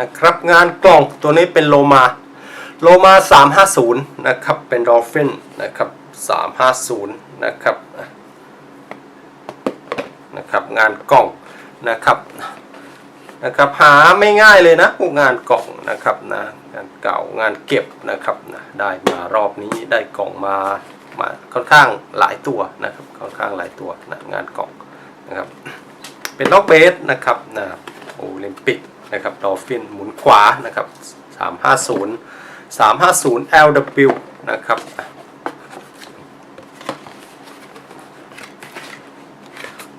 นะครับ งานกล่องตัวนี้เป็นโลมาโลมา 350 นะครับ เป็นดอลฟินนะครับ 350 นะครับนะครับ งานกล่องนะครับนะครับหาไม่ง่ายเลยนะพวกงานกล่องนะครับนะงานเก่างานเก็บนะครับนะได้มารอบนี้ได้กล่องมามาค่อนข้างหลายตัวนะครับค่อนข้างหลายตัวนะงานกล่องนะครับเป็นล็อกเบสนะครับนะโอลิมปิก นะครับดอลฟินหมุนขวานะครับ350 350 LW นะครับ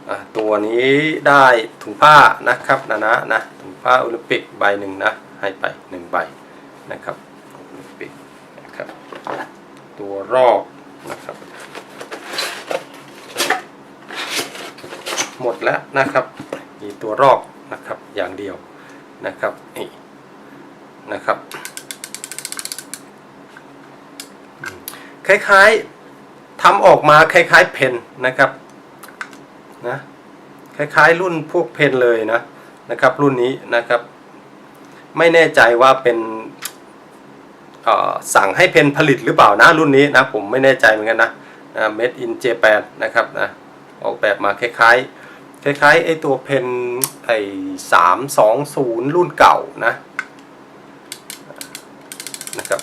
อะตัวนี้ได้ถุงผ้านะครับนะนะนะถุงผ้าโอลิมปิกใบหนึ่งนะให้ไปหนึ่งใบนะครับโอลิมปิกนะครับตัวรอบนะครับหมดแล้วนะครับมีตัวรอกนะครับอย่างเดียว นะครับนี่นะครับคล้ายๆทำออกมาคล้ายๆเพนนะครับนะคล้ายๆรุ่นพวกเพนเลยนะนะครับ รุ่นนี้นะครับ ไม่แน่ใจว่าเป็นสั่งให้เพนผลิตหรือเปล่านะรุ่นนี้นะผมไม่แน่ใจเหมือนกันนะนะ made in Japan นะครับนะออกแบบมาคล้ายๆ คล้ายๆไอตัวเพนไอสามสองศูนย์รุ่นเก่านะนะครับ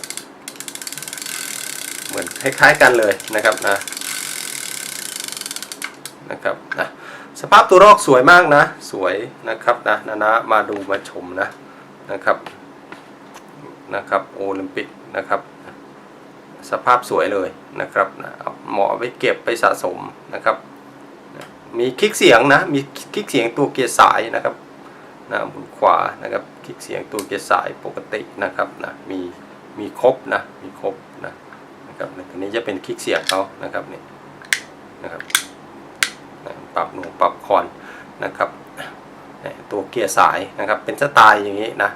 เหมือนคล้ายๆกันเลยนะครับนะนะครับนะสภาพตัวรอกสวยมากนะ สวยนะครับนะนะนะมาดูมาชมนะนะครับนะครับโอลิมปิกนะครับ สภาพสวยเลยนะครับนะเอาเหมาะไปเก็บไปสะสมนะครับ มีคลิกเสียงนะ มีคลิกเสียงตัวเกียร์สายนะครับนะหมุนขวานะครับ คลิกเสียงตัวเกียร์สายปกตินะครับนะ มีมีครบนะ มีครบนะนะครับอันนี้จะเป็นคลิกเสียงเขานะครับนี่นะครับปรับหน่วงปรับคอนนะครับตัวเกียร์สายนะครับ เป็นสไตล์อย่างนี้นะ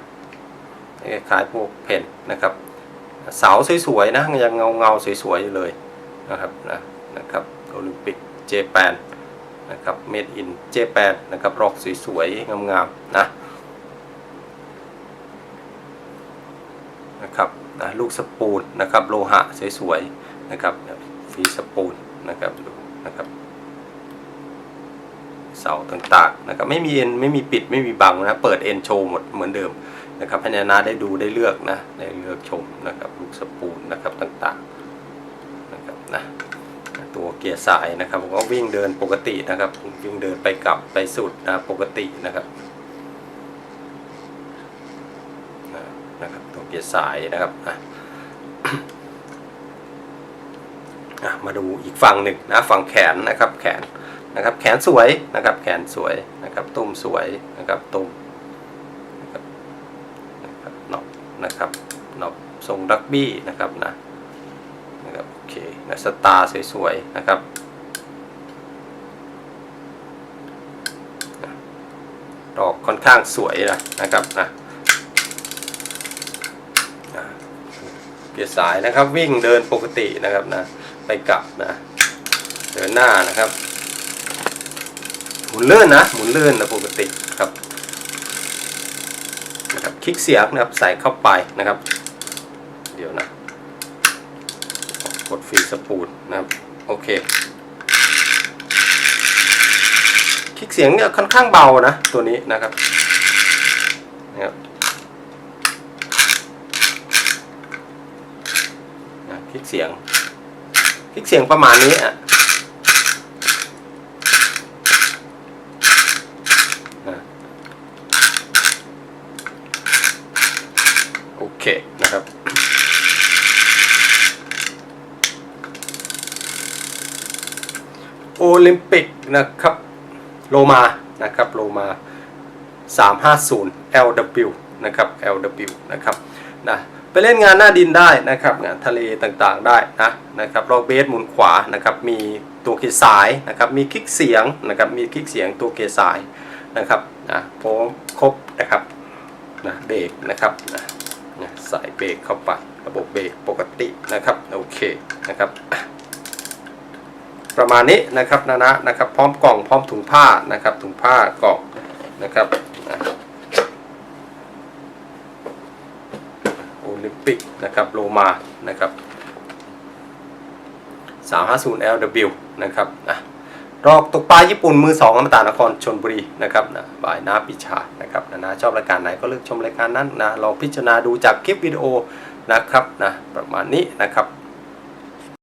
คล้ายพวกเพนนะครับ เสาสวยๆนะยังเงาเงาสวยๆเลยนะครับนะนะครับโอลิมปิกเจแปน นะครับ made in Japan นะครับรอกสวยๆ งามๆ นะนะครับนะลูกสปูนนะครับโลหะสวยๆ นะครับฟีสปูนนะครับดูนะครับเสาต่างๆนะครับไม่มีเอ็นไม่มีปิดไม่มีบังนะเปิดเอ็นโชว์หมดเหมือนเดิมนะครับให้นานาได้ดูได้เลือกนะได้เลือกชมนะครับลูกสปูนนะครับต่างๆนะครับนะ ตัวเกียร์สายนะครับผมก็วิ่งเดินปกตินะครับ วิ่งเดินไปกลับไปสุดนะปกตินะครับนะครับตัวเกียร์สายนะครับอะมาดูอีกฝั่งหนึ่งนะฝั่งแขนนะครับแขนนะครับแขนสวยนะครับแขนสวยนะครับตุ้มสวยนะครับตุ้มนะครับนอบนะครับหนอบทรงดักบี้นะครับนะ นะครับโอเคนะสตาร์สวยๆนะครับดอกค่อนข้างสวยนะนะครับนะเกียสายนะครับวิ่งเดินปกตินะครับนะไปกลับนะเดินหน้านะครับ หมุนเลื่อนนะหมุนเลื่อนนะปกติครับนะครับคลิกเสียงนะครับใส่เข้าไปนะครับ เดี๋ยวนะ กดฟรีสปูนนะครับ โอเค คลิกเสียงเนี่ยค่อนข้างเบานะ ตัวนี้นะครับนะครับคลิกเสียง คลิกเสียงประมาณนี้อะโอเคนะครับ โอลิมปิกนะครับโลมานะครับโลมา 350 LW นะครับ LW นะครับนะไปเล่นงานหน้าดินได้นะครับงานทะเลต่างๆได้นะนะครับลอกเบสหมุนขวานะครับมีตัวเกียสายนะครับมีคลิกเสียงนะครับมีคลิกเสียงตัวเกียสายนะครับนะพร้อมครบนะครับนะเบรกนะครับนะนะใส่เบรกเข้าไประบบเบรกปกตินะครับโอเคนะครับ ประมาณนี้นะครับนะนะนะครับ พร้อมกล่องพร้อมถุงผ้านะครับ ถุงผ้ากล่องนะครับนะลิมปิกนะครับโลมานะครับ 350 LW นะครับนะรอกตกปลาญี่ปุ่นมือสองอมตะนครชนบุรีนะครับนะบายนาปิชานะครับนะนะชอบรายการไหนก็เลือกชมรายการนั้นนะลองพิจารณาดูจากคลิปวิดีโอนะครับนะประมาณนี้นะครับ